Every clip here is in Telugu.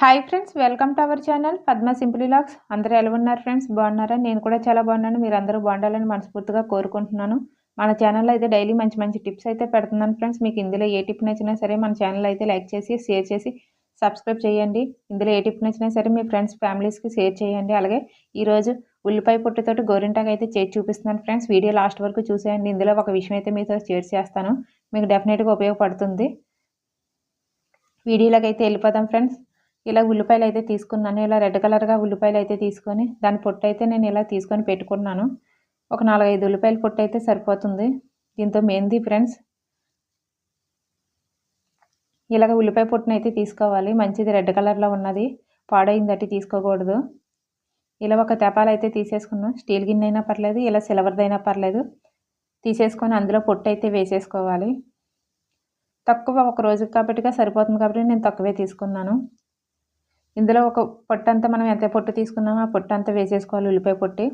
Hi friends welcome to our channel Padma simple logs అందరూ ఎలా ఉన్నారు ఫ్రెండ్స్ బాగున్నారా? నేను కూడా చాలా బాగున్నాను. మీరు అందరూ బాగుండాలని మనస్ఫూర్తిగా కోరుకుంటున్నాను. మన ఛానల్లో అయితే డైలీ మంచి మంచి టిప్స్ అయితే పెడుతున్నాను ఫ్రెండ్స్ మీకు ఇందులో ఏ టిప్ నచ్చినా సరే మన ఛానల్ అయితే లైక్ చేసి షేర్ చేసి సబ్స్క్రైబ్ చేయండి. ఇందులో ఏ టిప్ నచ్చినా సరే మీ ఫ్రెండ్స్ ఫ్యామిలీస్కి షేర్ చేయండి. అలాగే ఈరోజు ఉల్లిపాయ పొట్టుతోటి గోరింటాకు అయితే చేసి చూపిస్తున్నాను ఫ్రెండ్స్ వీడియో లాస్ట్ వరకు చూసేయండి. ఇందులో ఒక విషయం అయితే మీతో షేర్ చేస్తాను. మీకు డెఫినెట్గా ఉపయోగపడుతుంది. వీడియోలోకి అయితే వెళ్ళిపోదాం ఫ్రెండ్స్ ఇలా ఉల్లిపాయలు అయితే తీసుకున్నాను. ఇలా రెడ్ కలర్గా ఉల్లిపాయలు అయితే తీసుకొని దాని పొట్టు అయితే నేను ఇలా తీసుకొని పెట్టుకున్నాను. ఒక నాలుగైదు ఉల్లిపాయల పొట్టు అయితే సరిపోతుంది. దీంతో మెహందీ ఫ్రెండ్స్. ఇలాగ ఉల్లిపాయ పొట్టును అయితే తీసుకోవాలి. మంచిది రెడ్ కలర్లో ఉన్నది. పాడైందట్టి తీసుకోకూడదు. ఇలా ఒక తెపాలు అయితే తీసేసుకున్నాం స్టీల్ గిన్నె అయినా పర్లేదు ఇలా సిల్వర్దైనా పర్లేదు. తీసేసుకొని అందులో పొట్టు అయితే వేసేసుకోవాలి. తక్కువ ఒక రోజుకి కాబట్టిగా సరిపోతుంది కాబట్టి నేను తక్కువే తీసుకున్నాను. ఇందులో ఒక పొట్టు అంతా మనం ఎంత పొట్టు తీసుకున్నామో ఆ పొట్టు అంతా వేసేసుకోవాలి ఉల్లిపాయ పొట్టి.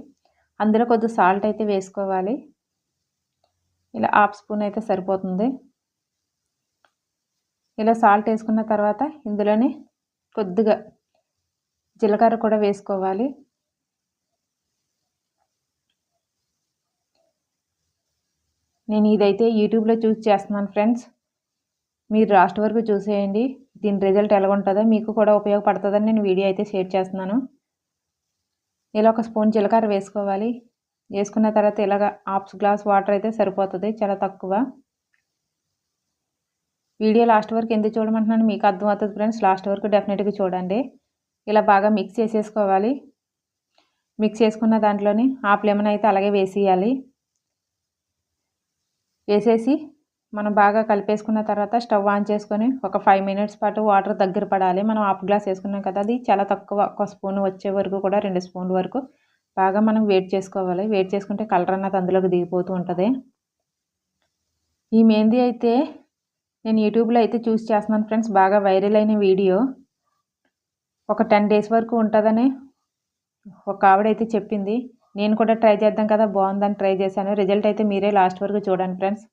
అందులో కొద్దిగా సాల్ట్ అయితే వేసుకోవాలి. ఇలా హాఫ్ స్పూన్ అయితే సరిపోతుంది. ఇలా సాల్ట్ వేసుకున్న తర్వాత ఇందులోనే కొద్దిగా జీలకర్ర కూడా వేసుకోవాలి. నేను ఇదైతే యూట్యూబ్లో చూస్ చేస్తున్నాను ఫ్రెండ్స్. మీరు లాస్ట్ వరకు చూసేయండి. దీని రిజల్ట్ ఎలా ఉంటుందో మీకు కూడా ఉపయోగపడుతుందని నేను వీడియో అయితే షేర్ చేస్తున్నాను. ఇలా ఒక స్పూన్ జీలకర్ర వేసుకోవాలి. వేసుకున్న తర్వాత ఇలాగ హాఫ్ గ్లాస్ వాటర్ అయితే సరిపోతుంది చాలా తక్కువ. వీడియో లాస్ట్ వరకు ఎందుకు చూడమంటున్నాను మీకు అర్థమవుతుంది ఫ్రెండ్స్. లాస్ట్ వరకు డెఫినెట్గా చూడండి. ఇలా బాగా మిక్స్ చేసేసుకోవాలి. మిక్స్ చేసుకున్న దాంట్లోని హాఫ్ లెమన్ అయితే అలాగే వేసేయాలి. వేసేసి మనం బాగా కలిపేసుకున్న తర్వాత స్టవ్ ఆన్ చేసుకొని ఒక ఫైవ్ మినిట్స్ పాటు వాటర్ దగ్గర పడాలి. మనం హాఫ్ గ్లాస్ వేసుకున్నాం కదా అది చాలా తక్కువ ఒక స్పూన్ వచ్చే వరకు కూడా రెండు స్పూన్ల వరకు బాగా మనం వేట్ చేసుకోవాలి. వేట్ చేసుకుంటే కలర్ అన్నది అందులోకి దిగిపోతూ ఉంటుంది. ఈ మెహందీ అయితే నేను యూట్యూబ్లో అయితే చూసి చేస్తున్నాను ఫ్రెండ్స్. బాగా వైరల్ అయిన వీడియో. ఒక టెన్ డేస్ వరకు ఉంటుందని ఒక ఆవిడైతే చెప్పింది. నేను కూడా ట్రై చేద్దాం కదా బాగుందని ట్రై చేశాను. రిజల్ట్ అయితే మీరే లాస్ట్ వరకు చూడండి ఫ్రెండ్స్.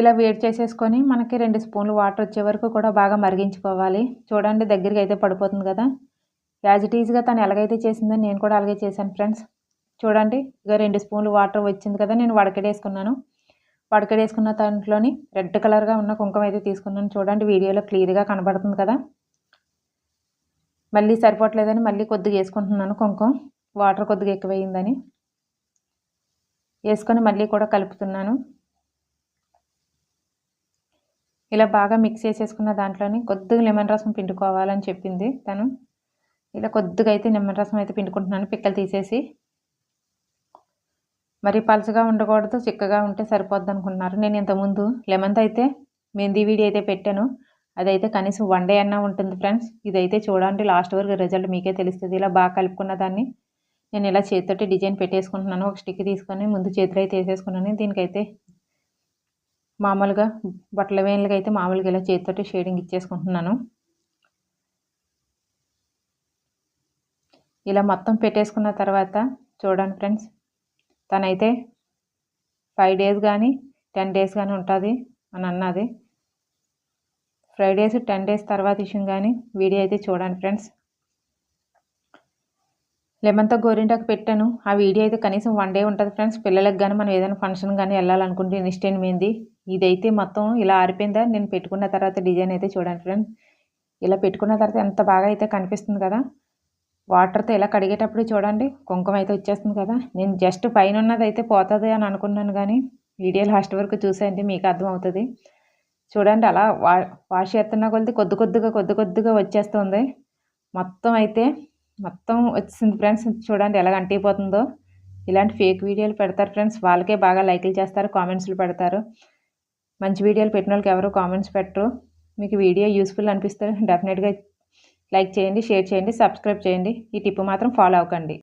ఇలా వేడి చేసేసుకొని మనకి రెండు స్పూన్లు వాటర్ వచ్చే వరకు కూడా బాగా మరిగించుకోవాలి. చూడండి దగ్గరికి అయితే పడిపోతుంది కదా. యాజ్ ఇట్ ఈజ్గా తను ఎలాగైతే చేసిందో నేను కూడా అలాగే చేశాను ఫ్రెండ్స్. చూడండి ఇక రెండు స్పూన్లు వాటర్ వచ్చింది కదా నేను వడకడేసుకున్నాను. వడకడేసుకున్న దాంట్లోని రెడ్ కలర్గా ఉన్న కుంకుమ అయితే తీసుకున్నాను. చూడండి వీడియోలో క్లియర్గా కనబడుతుంది కదా. మళ్ళీ సరిపోవట్లేదని మళ్ళీ కొద్దిగా వేసుకుంటున్నాను కుంకుమ. వాటర్ కొద్దిగా ఎక్కువైందని. వేసుకొని మళ్ళీ కూడా కలుపుతున్నాను. ఇలా బాగా మిక్స్ చేసేసుకున్న దాంట్లోని కొద్దిగా లెమన్ రసం పిండుకోవాలని చెప్పింది తను. ఇలా కొద్దిగా అయితే లెమన్ రసం అయితే పిండుకుంటున్నాను పిక్కలు తీసేసి. మరి పలుచగా ఉండకూడదు చిక్కగా ఉంటే సరిపోద్ది అనుకుంటున్నారు నేను ఇంతకుముందు లెమన్తో అయితే మెంది వీడియో అయితే పెట్టాను. అదైతే కనీసం వన్ డే అన్నా ఉంటుంది ఫ్రెండ్స్. ఇదైతే చూడండి లాస్ట్ వరకు రిజల్ట్ మీకే తెలుస్తుంది. ఇలా బాగా కలుపుకున్న దాన్ని నేను ఇలా చేతితోటి డిజైన్ పెట్టేసుకుంటున్నాను. ఒక స్టిక్ తీసుకొని ముందు చేతిలో అయితే వేసేసుకున్నాను. దీనికైతే మామూలుగా బట్టల వేళ్ళకి అయితే మామూలుగా ఇలా చేతితోటి షేడింగ్ ఇచ్చేసుకుంటున్నాను. ఇలా మొత్తం పెట్టేసుకున్న తర్వాత చూడండి ఫ్రెండ్స్ తనైతే ఫైవ్ డేస్ కానీ టెన్ డేస్ కానీ ఉంటుంది అని అన్నది. ఫ్రైడేస్ డేస్ టెన్ డేస్ తర్వాత ఇష్యం కానీ వీడియో అయితే చూడండి ఫ్రెండ్స్. లెమన్తో గోరింటాకు పెట్టాను. ఆ వీడియో అయితే కనీసం వన్ డే ఉంటుంది ఫ్రెండ్స్. పిల్లలకు కానీ మనం ఏదైనా ఫంక్షన్ కానీ వెళ్ళాలనుకుంటే ఇన్స్టెంట్ మెహందీ ఇదైతే మొత్తం ఇలా ఆరిపోయిందా? నేను పెట్టుకున్న తర్వాత డిజైన్ అయితే చూడండి ఫ్రెండ్స్. ఇలా పెట్టుకున్న తర్వాత ఎంత బాగా అయితే కనిపిస్తుంది కదా? వాటర్తో ఇలా కడిగేటప్పుడు చూడండి కుంకుమ అయితే వచ్చేస్తుంది కదా? నేను జస్ట్ పైన ఉన్నది అయితే పోతుంది అని అనుకున్నాను కానీ వీడియో లాస్ట్ వరకు చూసేయండి మీకు అర్థమవుతుంది. చూడండి అలా వా వాష్ చేస్తున్న కొద్ది కొద్ది కొద్దిగా కొద్ది కొద్దిగా వచ్చేస్తుంది. మొత్తం అయితే మొత్తం వచ్చింది ఫ్రెండ్స్. చూడండి ఎలా అంటిపోతుందో. ఇలాంటి ఫేక్ వీడియోలు పెడతారు ఫ్రెండ్స్. వాళ్ళకే బాగా లైక్లు చేస్తారు కామెంట్స్లు పెడతారు. మంచి వీడియోలు పెట్టిన వాళ్ళకి ఎవరు కామెంట్స్ పెట్టరు. మీకు వీడియో యూస్ఫుల్ అనిపిస్తే డెఫినెట్గా లైక్ చేయండి షేర్ చేయండి సబ్స్క్రైబ్ చేయండి. ఈ టిప్ మాత్రం ఫాలో అవ్వకండి.